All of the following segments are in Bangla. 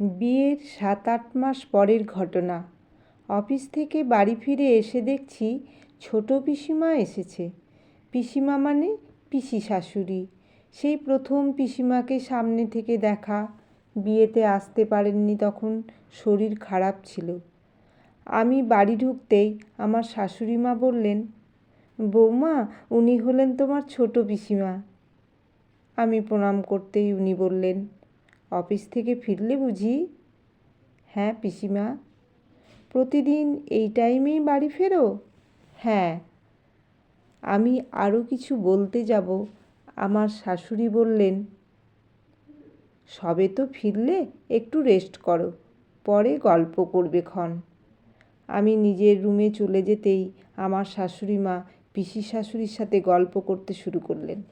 বিয়ের সাত আট মাস পরের ঘটনা। অফিস থেকে বাড়ি ফিরে এসে দেখছি ছোট পিসিমা এসেছে। পিসিমা মানে পিসি শাশুড়ি। সেই প্রথম পিসিমাকে সামনে থেকে দেখা। বিয়েতে আসতে পারেননি তখন শরীর খারাপ ছিল। আমি বাড়ি ঢুকতেই আমার শাশুড়ি মা বললেন, বৌমা, উনি হলেন তোমার ছোট পিসিমা। আমি প্রণাম করতেই উনি বললেন অফিস থেকে ফিরলে বুঝি হ্যাঁ পিসিমা, প্রতিদিন এই টাইমেই বাড়ি ফেরো? হ্যাঁ আমি আরও কিছু বলতে যাব, আমার শাশুড়ি বললেন। সবে তো ফিরলে, একটু রেস্ট করো, পরে গল্প করবে ক্ষণ। আমি নিজের রুমে চলে যেতেই আমার শাশুড়ি মা পিসি শাশুড়ির সাথে গল্প করতে শুরু করলেন।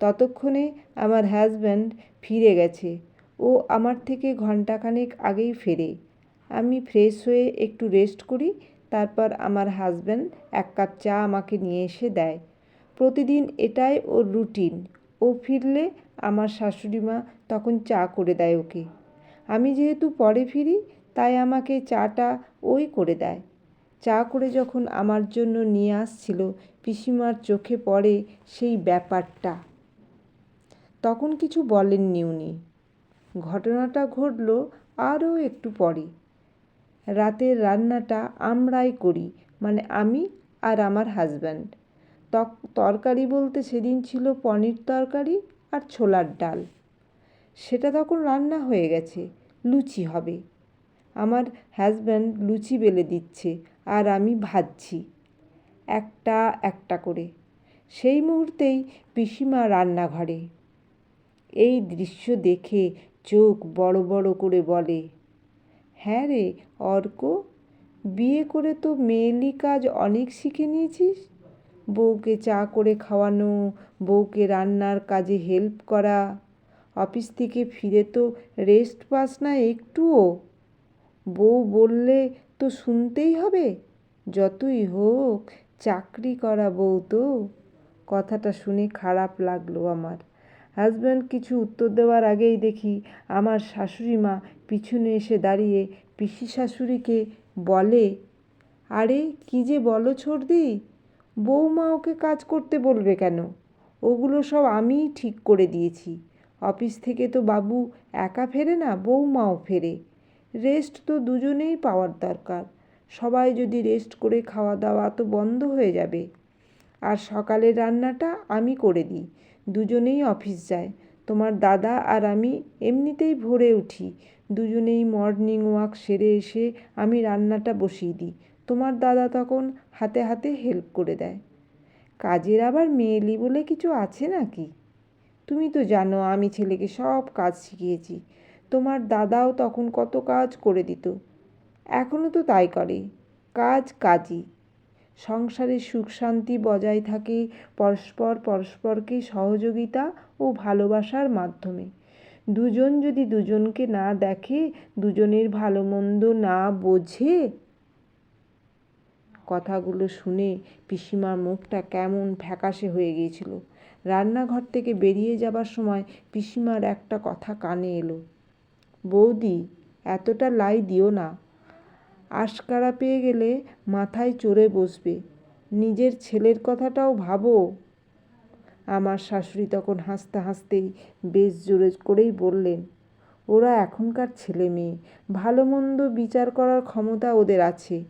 ততক্ষণে আমার হাজব্যান্ড ফিরে গেছে। ও আমার থেকে ঘন্টাখানেক আগেই ফেরে। আমি ফ্রেশ হয়ে একটু রেস্ট করি, তারপর আমার হাজব্যান্ড এক কাপ চা আমাকে নিয়ে এসে দেয়। প্রতিদিন এটাই ওর রুটিন। ও ফিরলে আমার শাশুড়ি মা তখন চা করে দেয় ওকে। আমি যেহেতু পরে ফিরি, তাই আমাকে চাটা ওই করে দেয়। চা করে যখন আমার জন্য নিয়ে আসছিল, পিসিমার চোখে পড়ে সেই ব্যাপারটা। তখন কিছু বলেননি উনি। ঘটনাটা ঘটল আরও একটু পরে। রাতের রান্নাটা আমরাই করি মানে আমি আর আমার হাজব্যান্ড তক, তরকারি বলতে সেদিন ছিল পনির তরকারি আর ছোলার ডাল। সেটা তখন রান্না হয়ে গেছে, লুচি হবে। আমার হাজব্যান্ড লুচি বেলে দিচ্ছে আর আমি ভাজছি, একটা একটা করে। সেই মুহূর্তেই পিসিমা রান্নাঘরে। এই দৃশ্য দেখে চোখ বড় বড় করে বলে হ্যাঁ রে অর্ক, বিয়ে করে তো মেয়েলি কাজ অনেক শিখে নিয়েছিস। বউকে চা করে খাওয়ানো, বউকে রান্নার কাজে হেল্প করা, অফিস থেকে ফিরে তো রেস্ট পাস না একটুও। বউ বললে তো শুনতেই হবে, যতই হোক চাকরি করা বউ তো। কথাটা শুনে খারাপ লাগল আমার। হাজব্যান্ড কিছু উত্তর দেওয়ার আগেই দেখি আমার শাশুড়ি মা পিছনে এসে দাঁড়িয়ে পিসি শাশুড়িকে বলে, আরে, কি যে বলো ছর্দি, বৌমা ওকে কাজ করতে বলবে কেন? ওগুলো সব আমিই ঠিক করে দিয়েছি। অফিস থেকে তো বাবু একা ফেরে না, বৌমাও ফেরে। রেস্ট তো দুজনেই পাওয়ার দরকার। সবাই যদি রেস্ট করে খাওয়া দাওয়া তো বন্ধ হয়ে যাবে। আর সকালের রান্নাটা আমি করে দিই। দুজনেই অফিস যায়। তোমার দাদা আর আমি এমনিতেই ভোরে উঠি। দুজনেই মর্নিং ওয়াক সেরে এসে আমি রান্নাটা বসিয়ে দিই। তোমার দাদা তখন হাতে হাতে হেল্প করে দেয়। কাজের আবার মেয়েলি বলে কিছু আছে নাকি? তুমি তো জানো আমি ছেলেকে সব কাজ শিখিয়েছি। তোমার দাদাও তখন কত কাজ করে দিত। এখনও তো তাই করে। কাজ কাজই। সংসারে সুখ শান্তি বজায় থাকে পরস্পর পরস্পরকে সহযোগিতা ও ভালোবাসার মাধ্যমে। দুজন যদি দুজনকে না দেখে, দুজনের ভালো মন্দ না বোঝে? কথাগুলো শুনে পিসিমার মুখটা কেমন ফ্যাকাশে হয়ে গিয়েছিল। রান্নাঘর থেকে বেরিয়ে যাবার সময় পিসিমার একটা কথা কানে এলো। বৌদি, এতটা লাই দিও না। আশকারা পেয়ে গেলে মাথায় চড়ে বসবে। নিজের ছেলের কথাটাও ভাবো। আমার শাশুড়ি তখন হাসতে হাসতেই বেশ জোরে করেই বললেন, ওরা এখনকার ছেলে মেয়ে। ভালো মন্দ বিচার করার ক্ষমতা ওদের আছে।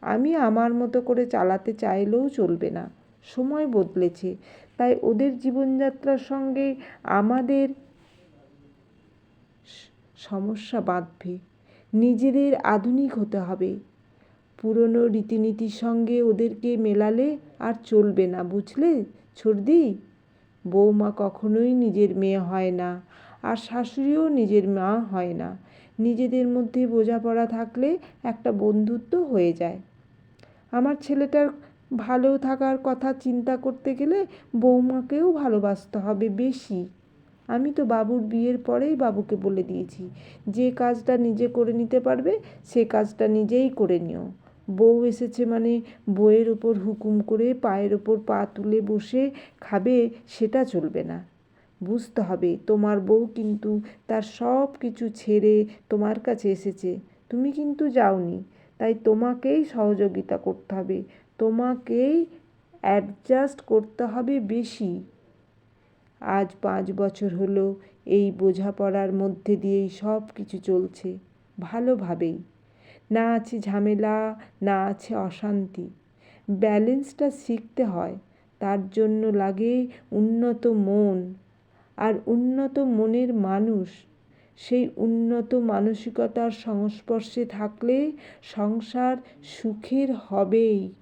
আমি আমার মতো করে চালাতে চাইলেও চলবে না। সময় বদলেছে। তাই ওদের জীবনযাত্রার সঙ্গে আমাদের সমস্যা বাঁধবে। নিজেদের আধুনিক হতে হবে। পুরনো রীতিনীতির সঙ্গে ওদেরকে মেলালে আর চলবে না, বুঝলে? ছর্দি বৌমা কখনোই নিজের মেয়ে হয় না আর শাশুড়িও নিজের মা হয় না। নিজেদের মধ্যে বোঝাপড়া থাকলে একটা বন্ধুত্ব হয়ে যায়। আমার ছেলেটার ভালো থাকার কথা চিন্তা করতে গেলে বৌমাকেও ভালোবাসতে হবে বেশি। আমি তো বাবুর বিয়ের পরেই বাবুকে বলে দিয়েছি, যে কাজটা নিজে করে নিতে পারবে, সে কাজটা নিজেই করে নিও। বউ এসেছে মানে বউয়ের ওপর হুকুম করে পায়ের ওপর পা তুলে বসে খাবে, সেটা চলবে না। বুঝতে হবে, তোমার বউ কিন্তু তার সব কিছু ছেড়ে তোমার কাছে এসেছে। তুমি কিন্তু যাওনি, তাই তোমাকেই সহযোগিতা করতে হবে। তোমাকেই অ্যাডজাস্ট করতে হবে বেশি। আজ পাঁচ বছর হলো, এই বোঝাপড়ার মধ্যে দিয়েই সব কিছু চলছে, ভালোভাবেই। না আছে ঝামেলা, না আছে অশান্তি। ব্যালেন্সটা শিখতে হয়, তার জন্য লাগে উন্নত মন। আর উন্নত মনের মানুষ, সেই উন্নত মানসিকতার সংস্পর্শে থাকলে সংসার সুখের হবেই।